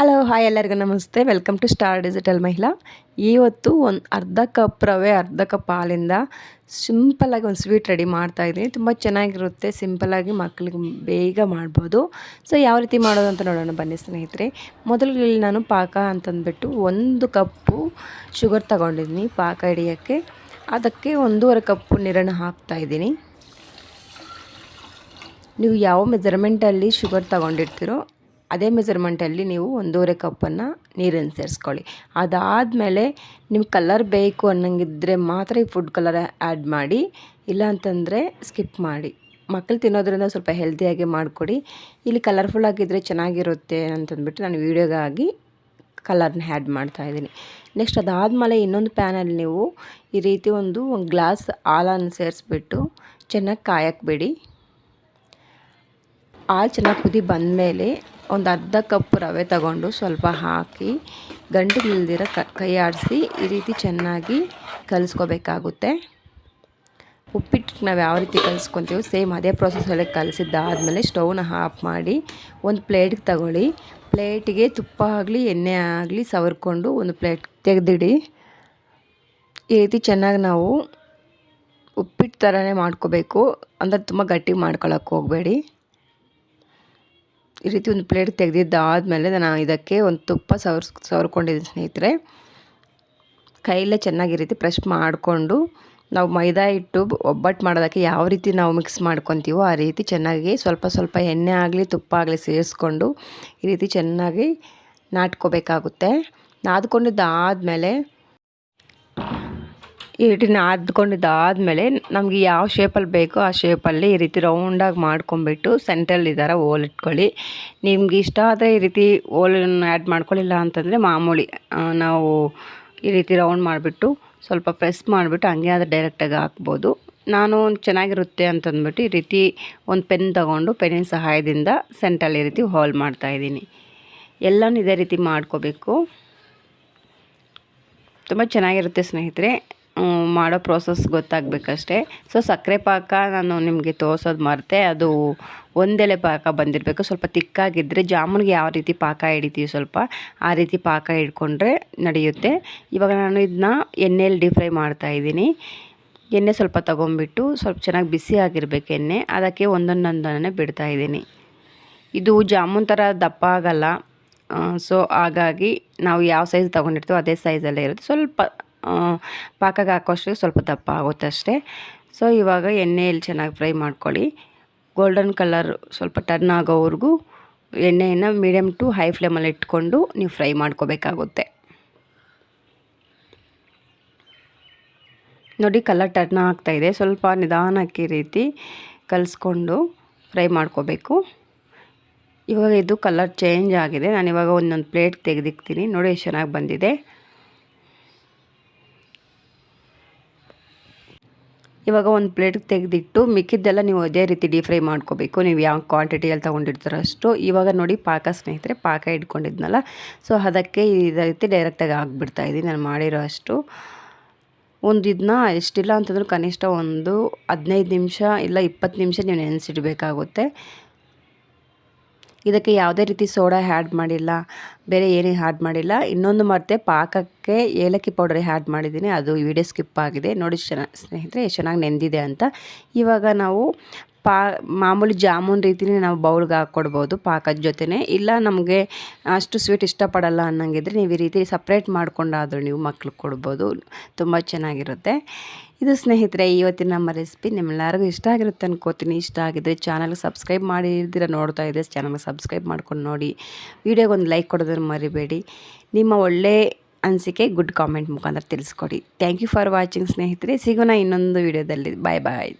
Hello hi ಎಲ್ಲರಿಗೂ ನಮಸ್ತೆ. Welcome to star digital ಮಹಿಳಾ ಇವತ್ತು ಒಂದು ಅರ್ಧ ಕಪ್ ರವೆ, ಅರ್ಧ ಕಪ್ ಹಾಲಿಂದ ಸಿಂಪಲಾಗಿ ಒಂದು ಸ್ವೀಟ್ ರೆಡಿ ಮಾಡ್ತಾ ಇದ್ದೀನಿ. ತುಂಬ ಚೆನ್ನಾಗಿರುತ್ತೆ. ಸಿಂಪಲಾಗಿ ಮಕ್ಕಳಿಗೆ ಬೇಗ ಮಾಡ್ಬೋದು. ಸೊ ಯಾವ ರೀತಿ ಮಾಡೋದು ಅಂತ ನೋಡೋಣ. ಬನ್ನಿ ಸ್ನೇಹಿತರೆ. ಮೊದಲು ಇಲ್ಲಿ ನಾನು ಪಾಕ ಅಂತಂದ್ಬಿಟ್ಟು ಒಂದು ಕಪ್ಪು ಶುಗರ್ ತಗೊಂಡಿದ್ದೀನಿ ಪಾಕ ಹಿಡಿಯೋಕ್ಕೆ. ಅದಕ್ಕೆ ಒಂದೂವರೆ ಕಪ್ಪು ನೀರನ್ನು ಹಾಕ್ತಾಯಿದ್ದೀನಿ ನೀವು ಯಾವ ಮೆಜರ್ಮೆಂಟಲ್ಲಿ ಶುಗರ್ ತಗೊಂಡಿರ್ತೀರೋ ಅದೇ ಮೆಜರ್ಮೆಂಟಲ್ಲಿ ನೀವು ಒಂದೂವರೆ ಕಪ್ಪನ್ನು ನೀರನ್ನು ಸೇರಿಸ್ಕೊಳ್ಳಿ. ಅದಾದಮೇಲೆ ನಿಮ್ಗೆ ಕಲರ್ ಬೇಕು ಅನ್ನಂಗಿದ್ರೆ ಮಾತ್ರ ಈ ಫುಡ್ ಕಲರ್ ಆ್ಯಡ್ ಮಾಡಿ ಇಲ್ಲ ಅಂತಂದರೆ ಸ್ಕಿಪ್ ಮಾಡಿ. ಮಕ್ಕಳು ತಿನ್ನೋದ್ರಿಂದ ಸ್ವಲ್ಪ ಹೆಲ್ದಿಯಾಗಿ ಮಾಡಿಕೊಡಿ. ಇಲ್ಲಿ ಕಲರ್ಫುಲ್ ಆಗಿದ್ದರೆ ಚೆನ್ನಾಗಿರುತ್ತೆ ಅಂತಂದ್ಬಿಟ್ಟು ನಾನು ವೀಡಿಯೋಗಾಗಿ ಕಲರ್ನ ಆ್ಯಡ್ ಮಾಡ್ತಾಯಿದ್ದೀನಿ ನೆಕ್ಸ್ಟ್ ಅದಾದಮೇಲೆ ಇನ್ನೊಂದು ಪ್ಯಾನಲ್ಲಿ ನೀವು ಈ ರೀತಿ ಒಂದು ಒಂದು ಗ್ಲಾಸ್ ಹಾಲನ್ನು ಸೇರಿಸ್ಬಿಟ್ಟು ಚೆನ್ನಾಗಿ ಕಾಯಕ್ಕೆ ಬಿಡಿ. ಹಾಲು ಚೆನ್ನಾಗಿ ಕುದಿ ಬಂದಮೇಲೆ ಒಂದು ಅರ್ಧ ಕಪ್ ರವೆ ತಗೊಂಡು ಸ್ವಲ್ಪ ಹಾಕಿ ಗಂಟುಗಳಿಲ್ದಿರ ಕೈ ಆಡಿಸಿ ಈ ರೀತಿ ಚೆನ್ನಾಗಿ ಕಲಿಸ್ಕೋಬೇಕಾಗುತ್ತೆ. ಉಪ್ಪಿಟ್ಟು ನಾವು ಯಾವ ರೀತಿ ಕಲಿಸ್ಕೊತೀವೋ ಸೇಮ್ ಅದೇ ಪ್ರೊಸೆಸಲ್ಲಿ ಕಲಿಸಿದ್ದಾದಮೇಲೆ ಸ್ಟವ್ನ ಆಫ್ ಮಾಡಿ ಒಂದು ಪ್ಲೇಟ್ಗೆ ತಗೊಳ್ಳಿ. ಪ್ಲೇಟಿಗೆ ತುಪ್ಪ ಆಗಲಿ, ಎಣ್ಣೆ ಆಗಲಿ ಸವರ್ಕೊಂಡು ಒಂದು ಪ್ಲೇಟ್ ತೆಗೆದಿಡಿ. ಈ ರೀತಿ ಚೆನ್ನಾಗಿ ನಾವು ಉಪ್ಪಿಟ್ಟು ಥರನೇ ಮಾಡ್ಕೋಬೇಕು. ಅಂದರೆ ತುಂಬ ಗಟ್ಟಿ ಮಾಡ್ಕೊಳಕ್ಕೆ ಹೋಗಬೇಡಿ. ಈ ರೀತಿ ಒಂದು ಪ್ಲೇಟ್ ತೆಗೆದಿದ್ದಾದಮೇಲೆ ನಾನು ಇದಕ್ಕೆ ಒಂದು ತುಪ್ಪ ಸವರ್, ಸವರ್ಕೊಂಡಿದ್ದೀನಿ ಸ್ನೇಹಿತರೆ. ಕೈಯಲ್ಲೇ ಚೆನ್ನಾಗಿ ರೀತಿ ಪ್ರೆಶ್ ಮಾಡಿಕೊಂಡು ನಾವು ಮೈದಾ ಹಿಟ್ಟು ಒಬ್ಬಟ್ಟು ಮಾಡೋದಕ್ಕೆ ಯಾವ ರೀತಿ ನಾವು ಮಿಕ್ಸ್ ಮಾಡ್ಕೊತೀವೋ ಆ ರೀತಿ ಚೆನ್ನಾಗಿ ಸ್ವಲ್ಪ ಸ್ವಲ್ಪ ಎಣ್ಣೆ ಆಗಲಿ ತುಪ್ಪ ಆಗಲಿ ಸೇರಿಸ್ಕೊಂಡು ಈ ರೀತಿ ಚೆನ್ನಾಗಿ ನಾಟ್ಕೋಬೇಕಾಗುತ್ತೆ. ನಾದ್ಕೊಂಡಿದ್ದಾದಮೇಲೆ ಈ ರೀತಿ ಆದ್ಕೊಂಡಿದ್ದಾದಮೇಲೆ ನಮಗೆ ಯಾವ ಶೇಪಲ್ಲಿ ಬೇಕೋ ಆ ಶೇಪಲ್ಲಿ ಈ ರೀತಿ ರೌಂಡಾಗಿ ಮಾಡ್ಕೊಂಬಿಟ್ಟು ಸೆಂಟ್ರಲ್ಲಿ ಥರ ಓಲ್ ಇಟ್ಕೊಳ್ಳಿ. ನಿಮ್ಗೆ ಇಷ್ಟ ಆದರೆ ಈ ರೀತಿ ಓಲನ್ನು ಆ್ಯಡ್ ಮಾಡ್ಕೊಳ್ಳಿಲ್ಲ ಅಂತಂದರೆ ಮಾಮೂಲಿ ನಾವು ಈ ರೀತಿ ರೌಂಡ್ ಮಾಡಿಬಿಟ್ಟು ಸ್ವಲ್ಪ ಪ್ರೆಸ್ ಮಾಡಿಬಿಟ್ಟು ಹಂಗೆ ಆದರೆ ಡೈರೆಕ್ಟಾಗಿ ಹಾಕ್ಬೋದು. ನಾನು ಚೆನ್ನಾಗಿರುತ್ತೆ ಅಂತಂದ್ಬಿಟ್ಟು ಈ ರೀತಿ ಒಂದು ಪೆನ್ ತಗೊಂಡು ಪೆನ್ನಿನ ಸಹಾಯದಿಂದ ಸೆಂಟ್ರಲ್ಲಿ ಈ ರೀತಿ ಹೋಲ್ ಮಾಡ್ತಾಯಿದ್ದೀನಿ ಎಲ್ಲನೂ ಇದೇ ರೀತಿ ಮಾಡ್ಕೋಬೇಕು. ತುಂಬ ಚೆನ್ನಾಗಿರುತ್ತೆ ಸ್ನೇಹಿತರೆ. ಮಾಡೋ ಪ್ರೋಸೆಸ್ ಗೊತ್ತಾಗಬೇಕಷ್ಟೇ. ಸೊ ಸಕ್ಕರೆ ಪಾಕ ನಾನು ನಿಮಗೆ ತೋರಿಸೋದು ಮರೆತೆ, ಅದು ಒಂದೆಲೆ ಪಾಕ ಬಂದಿರಬೇಕು. ಸ್ವಲ್ಪ ತಿಕ್ಕಾಗಿದ್ದರೆ ಜಾಮೂನ್ಗೆ ಯಾವ ರೀತಿ ಪಾಕ ಹಿಡಿತೀವಿ ಸ್ವಲ್ಪ, ಆ ರೀತಿ ಪಾಕ ಹಿಡ್ಕೊಂಡ್ರೆ ನಡೆಯುತ್ತೆ. ಇವಾಗ ನಾನು ಇದನ್ನ ಎಣ್ಣೆಯಲ್ಲಿ ಡೀಪ್ ಫ್ರೈ ಮಾಡ್ತಾಯಿದ್ದೀನಿ ಎಣ್ಣೆ ಸ್ವಲ್ಪ ತೊಗೊಂಬಿಟ್ಟು ಸ್ವಲ್ಪ ಚೆನ್ನಾಗಿ ಬಿಸಿ ಆಗಿರಬೇಕು ಎಣ್ಣೆ, ಅದಕ್ಕೆ ಒಂದೊಂದೊಂದನ್ನೇ ಬಿಡ್ತಾಯಿದ್ದೀನಿ ಇದು ಜಾಮೂನ್ ಥರ ದಪ್ಪ ಆಗಲ್ಲ. ಸೊ ಹಾಗಾಗಿ ನಾವು ಯಾವ ಸೈಜ್ ತೊಗೊಂಡಿರ್ತೀವೋ ಅದೇ ಸೈಜಲ್ಲೇ ಇರುತ್ತೆ. ಸ್ವಲ್ಪ ಪಾಕಕ್ಕೆ ಹಾಕೋಷ್ಟು ಸ್ವಲ್ಪ ದಪ್ಪ ಆಗುತ್ತೆ ಅಷ್ಟೇ. ಸೊ ಇವಾಗ ಎಣ್ಣೆಯಲ್ಲಿ ಚೆನ್ನಾಗಿ ಫ್ರೈ ಮಾಡ್ಕೊಳ್ಳಿ. ಗೋಲ್ಡನ್ ಕಲರ್ ಸ್ವಲ್ಪ ಟರ್ನ್ ಆಗೋವರೆಗೂ ಎಣ್ಣೆಯನ್ನು ಮೀಡಿಯಮ್ ಟು ಹೈ ಫ್ಲೇಮಲ್ಲಿ ಇಟ್ಕೊಂಡು ನೀವು ಫ್ರೈ ಮಾಡ್ಕೋಬೇಕಾಗುತ್ತೆ. ನೋಡಿ ಕಲರ್ ಟರ್ನ್ ಆಗ್ತಾಯಿದೆ ಸ್ವಲ್ಪ ನಿಧಾನಕ್ಕೆ ರೀತಿ ಕಲಿಸ್ಕೊಂಡು ಫ್ರೈ ಮಾಡ್ಕೋಬೇಕು. ಇವಾಗ ಇದು ಕಲರ್ ಚೇಂಜ್ ಆಗಿದೆ. ನಾನು ಇವಾಗ ಒಂದೊಂದು ಪ್ಲೇಟ್ ತೆಗೆದಿಕ್ತೀನಿ. ನೋಡಿ, ಎಷ್ಟು ಚೆನ್ನಾಗಿ ಬಂದಿದೆ. ಇವಾಗ ಒಂದು ಪ್ಲೇಟ್ ತೆಗೆದಿಟ್ಟು ಮಿಕ್ಕಿದ್ದೆಲ್ಲ ನೀವು ಅದೇ ರೀತಿ ಡೀಪ್ ಫ್ರೈ ಮಾಡ್ಕೋಬೇಕು. ನೀವು ಯಾವ ಕ್ವಾಂಟಿಟಿಯಲ್ಲಿ ತೊಗೊಂಡಿರ್ತೀರೋ ಅಷ್ಟು. ಇವಾಗ ನೋಡಿ ಪಾಕ ಸ್ನೇಹಿತರೆ, ಪಾಕ ಇಟ್ಕೊಂಡಿದ್ನಲ್ಲ? ಸೊ ಅದಕ್ಕೆ ಇದೇ ರೀತಿ ಡೈರೆಕ್ಟಾಗಿ ಆಗಿಬಿಡ್ತಾ ಇದ್ದೀನಿ. ನಾನು ಮಾಡಿರೋ ಅಷ್ಟು. ಒಂದು ಇದನ್ನ ಎಷ್ಟಿಲ್ಲ ಅಂತಂದ್ರೆ ಕನಿಷ್ಠ ಒಂದು ಹದಿನೈದು ನಿಮಿಷ ಇಲ್ಲ ಇಪ್ಪತ್ತು ನಿಮಿಷ ನೀವು ನೆನೆಸಿಡಬೇಕಾಗುತ್ತೆ. ಇದಕ್ಕೆ ಯಾವುದೇ ರೀತಿ ಸೋಡಾ ಹ್ಯಾಡ್ ಮಾಡಿಲ್ಲ, ಬೇರೆ ಏನೇ ಆ್ಯಡ್ ಮಾಡಿಲ್ಲ. ಇನ್ನೊಂದು ಮತ್ತೆ ಪಾಕಕ್ಕೆ ಏಲಕ್ಕಿ ಪೌಡರ್ ಆ್ಯಡ್ ಮಾಡಿದ್ದೀನಿ. ಅದು ವಿಡಿಯೋ ಸ್ಕಿಪ್ ಆಗಿದೆ. ನೋಡಿ ಚೆನ್ನಾಗಿ ಸ್ನೇಹಿತರೆ, ಚೆನ್ನಾಗಿ ನೆಂದಿದೆ ಅಂತ. ಇವಾಗ ನಾವು ಪಾ ಮಾಮೂಲಿ ಜಾಮೂನ್ ರೀತಿನೇ ನಾವು ಬೌಲ್ಗೆ ಹಾಕ್ಕೊಡ್ಬೋದು ಪಾಕದ ಜೊತೆನೇ. ಇಲ್ಲ ನಮಗೆ ಅಷ್ಟು ಸ್ವೀಟ್ ಇಷ್ಟಪಡಲ್ಲ ಅನ್ನಂಗಿದ್ರೆ ನೀವು ಈ ರೀತಿ ಸಪ್ರೇಟ್ ಮಾಡಿಕೊಂಡಾದರೂ ನೀವು ಮಕ್ಳಿಗೆ ಕೊಡ್ಬೋದು. ತುಂಬ ಚೆನ್ನಾಗಿರುತ್ತೆ. ಇದು ಸ್ನೇಹಿತರೆ, ಇವತ್ತಿನ ನಮ್ಮ ರೆಸಿಪಿ ನಿಮ್ಮೆಲ್ಲರಿಗೂ ಇಷ್ಟ ಆಗಿರುತ್ತೆ ಅನ್ಕೋತೀನಿ. ಇಷ್ಟ ಆಗಿದ್ರೆ ಚಾನಲ್ಗೆ ಸಬ್ಸ್ಕ್ರೈಬ್ ಮಾಡಿದ್ದೀರ ನೋಡ್ತಾ ಇದೆ ಚಾನಲ್ಗೆ ಸಬ್ಸ್ಕ್ರೈಬ್ ಮಾಡ್ಕೊಂಡು ನೋಡಿ. ವಿಡಿಯೋಗೆ ಒಂದು ಲೈಕ್ ಕೊಡೋದನ್ನು ಮರಿಬೇಡಿ. ನಿಮ್ಮ ಒಳ್ಳೆ ಅನಿಸಿಕೆ ಗುಡ್ ಕಾಮೆಂಟ್ ಮುಖಾಂತರ ತಿಳಿಸ್ಕೊಡಿ. ಥ್ಯಾಂಕ್ ಯು ಫಾರ್ ವಾಚಿಂಗ್ ಸ್ನೇಹಿತರೆ. ಸಿಗೋಣ ಇನ್ನೊಂದು ವಿಡಿಯೋದಲ್ಲಿ ಬಾಯ್ ಬಾಯ್